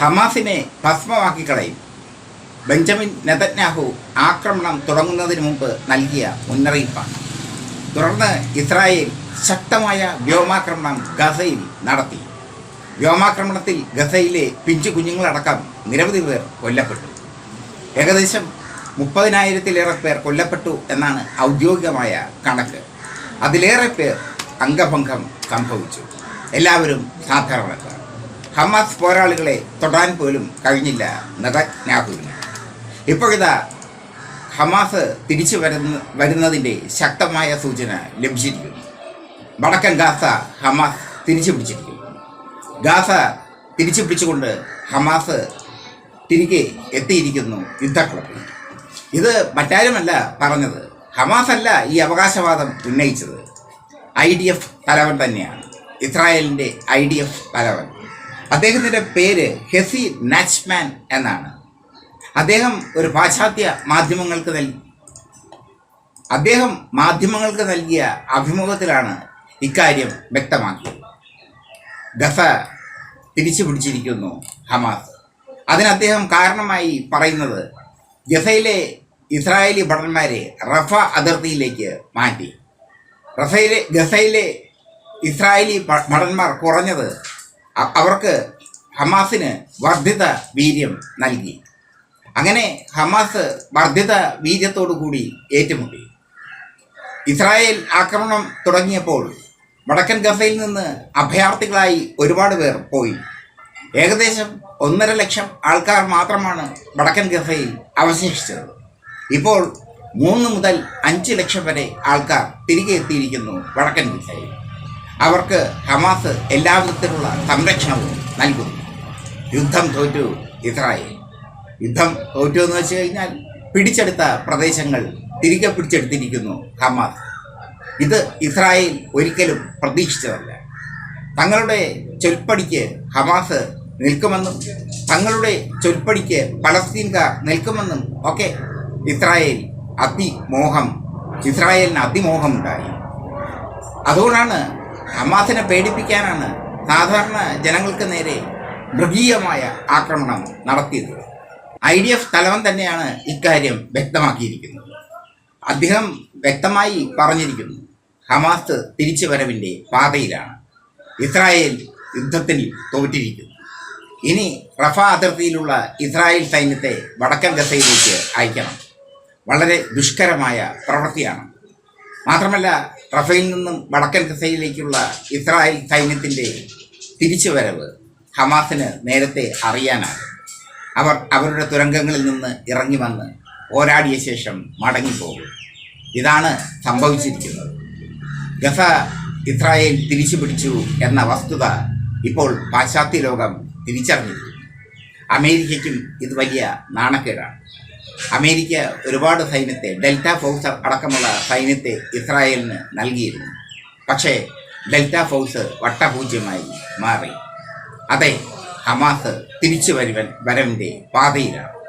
ഹമാസിനെ ഭസ്മമാക്കി കളയും. Benjamin Netanyahu ആക്രമണം തുടങ്ങുന്നതിന് മുമ്പ് നൽകിയ മുന്നറിയിപ്പാണ്. തുടർന്ന് ഇസ്രായേൽ ശക്തമായ വ്യോമാക്രമണം ഗസയിൽ നടത്തി. വ്യോമാക്രമണത്തിൽ ഗസയിലെ പിഞ്ചു കുഞ്ഞുങ്ങളടക്കം നിരവധി പേർ കൊല്ലപ്പെട്ടു. ഏകദേശം മുപ്പതിനായിരത്തിലേറെ പേർ കൊല്ലപ്പെട്ടു എന്നാണ് ഔദ്യോഗികമായ കണക്ക്. അതിലേറെ പേർ അംഗഭംഗം സംഭവിച്ചു. എല്ലാവരും സാധാരണക്കാർ. ഹമാസ് പോരാളികളെ തൊടാൻ പോലും കഴിഞ്ഞില്ല നെതന്യാഹുവിന് ഇപ്പോഴിതാ ഹമാസ് തിരിച്ചു വരുന്ന വരുന്നതിന്റെ ശക്തമായ സൂചന ലഭിച്ചിരിക്കുന്നു. വടക്കൻ ഗാസ ഹമാസ് തിരിച്ചു പിടിച്ചിരിക്കുന്നു. ഗാസ തിരിച്ചു പിടിച്ചുകൊണ്ട് ഹമാസ് തിരികെ എത്തിയിരിക്കുന്നു യുദ്ധക്കളത്തിൽ. ഇത് മറ്റാരുമല്ല പറഞ്ഞത് ഹമാസ് അല്ല ഈ അവകാശവാദം ഉന്നയിച്ചത്. ഐ ഡി എഫ് തലവൻ തന്നെയാണ്. ഇസ്രായേലിന്റെ ഐ ഡി എഫ് തലവൻ. അദ്ദേഹത്തിന്റെ പേര് ഹെസി നാച്ച്മാൻ എന്നാണ്. അദ്ദേഹം ഒരു പാശ്ചാത്യ മാധ്യമങ്ങൾക്ക് നൽകി അദ്ദേഹം മാധ്യമങ്ങൾക്ക് നൽകിയ അഭിമുഖത്തിലാണ് ഇക്കാര്യം വ്യക്തമാക്കിയത്. ഗസ തിരിച്ചു പിടിച്ചിരിക്കുന്നു ഹമാസ്. അതിന് അദ്ദേഹം കാരണമായി പറയുന്നത് ഗസയിലെ ഇസ്രായേലി ഭടന്മാരെ റഫ അതിർത്തിയിലേക്ക് മാറ്റി. റഫയിലെ ഗസയിലെ ഇസ്രായേലി ഭടന്മാർ കുറഞ്ഞത് അവർക്ക് ഹമാസിന് വർദ്ധിത വീര്യം നൽകി. അങ്ങനെ ഹമാസ് വർദ്ധിത വീര്യത്തോടു കൂടി ഏറ്റുമുട്ടി. ഇസ്രായേൽ ആക്രമണം തുടങ്ങിയപ്പോൾ വടക്കൻ ഗസയിൽ നിന്ന് അഭയാർത്ഥികളായി ഒരുപാട് പേർ പോയി. ഏകദേശം ഒന്നര ലക്ഷം ആൾക്കാർ മാത്രമാണ് വടക്കൻ ഗസയിൽ അവശേഷിച്ചത്. ഇപ്പോൾ മൂന്ന് മുതൽ അഞ്ച് ലക്ഷം വരെ ആൾക്കാർ തിരികെ എത്തിയിരിക്കുന്നു വടക്കൻ ഗസയിൽ. അവർക്ക് ഹമാസ് എല്ലാവിധത്തിലുള്ള സംരക്ഷണവും നൽകുന്നു. യുദ്ധം തോറ്റു ഇസ്രായേൽ. യുദ്ധം തോറ്റു എന്ന് വെച്ച് കഴിഞ്ഞാൽ പിടിച്ചെടുത്ത പ്രദേശങ്ങൾ തിരികെ പിടിച്ചെടുത്തിരിക്കുന്നു ഹമാസ്. ഇത് ഇസ്രായേൽ ഒരിക്കലും പ്രതീക്ഷിച്ചതല്ല. തങ്ങളുടെ ചൊൽപ്പടിക്ക് ഹമാസ് നിൽക്കുമെന്നും തങ്ങളുടെ ചൊൽപ്പടിക്ക് പലസ്തീൻകാർ നിൽക്കുമെന്നും ഒക്കെ ഇസ്രായേൽ അതിമോഹം ഇസ്രായേലിന് അതിമോഹമുണ്ടായി. അതുകൊണ്ടാണ് ഹമാസിനെ പേടിപ്പിക്കാനാണ് സാധാരണ ജനങ്ങൾക്ക് നേരെ മൃഗീയമായ ആക്രമണം നടത്തിയത്. ഐ ഡി എഫ് തലവൻ തന്നെയാണ് ഇക്കാര്യം വ്യക്തമാക്കിയിരിക്കുന്നത്. അദ്ദേഹം വ്യക്തമായി പറഞ്ഞിരിക്കുന്നു ഹമാസ് തിരിച്ചു വരവിന്റെ പാതയിലാണ് ഇസ്രായേൽ യുദ്ധത്തിൽ തോറ്റിരിക്കുന്നു ഇനി റഫ അതിർത്തിയിലുള്ള ഇസ്രായേൽ സൈന്യത്തെ വടക്കൻ ഗസയിലേക്ക് അയക്കണം. വളരെ ദുഷ്കരമായ പ്രവൃത്തിയാണ് മാത്രമല്ല റഫയിൽ നിന്നും വടക്കൻ ഗസയിലേക്കുള്ള ഇസ്രായേൽ സൈന്യത്തിന്റെ തിരിച്ചുവരവ് ഹമാസിന് നേരത്തെ അറിയാനാകും അവർ അവരുടെ തുരങ്കങ്ങളിൽ നിന്ന് ഇറങ്ങി വന്ന് പോരാടിയ ശേഷം മടങ്ങിപ്പോകും. ഇതാണ് സംഭവിച്ചിരിക്കുന്നത്. ഗസ ഇസ്രായേൽ തിരിച്ചു പിടിച്ചു എന്ന വസ്തുത ഇപ്പോൾ പാശ്ചാത്യ ലോകം തിരിച്ചറിഞ്ഞിരിക്കുന്നു. അമേരിക്കയ്ക്കും ഇത് വലിയ നാണക്കേടാണ്. അമേരിക്ക ഒരുപാട് സൈന്യത്തെ ഡെൽറ്റ ഫോഴ്സ് അടക്കമുള്ള സൈന്യത്തെ ഇസ്രായേലിന് നൽകിയിരുന്നു. പക്ഷേ ഡെൽറ്റ ഫോഴ്സ് വട്ടപൂജ്യമായി മാറി. അതെ ഹമാസ് തിരിച്ചു വരുവൻ വരവിന്റെ പാതയിലാണ്.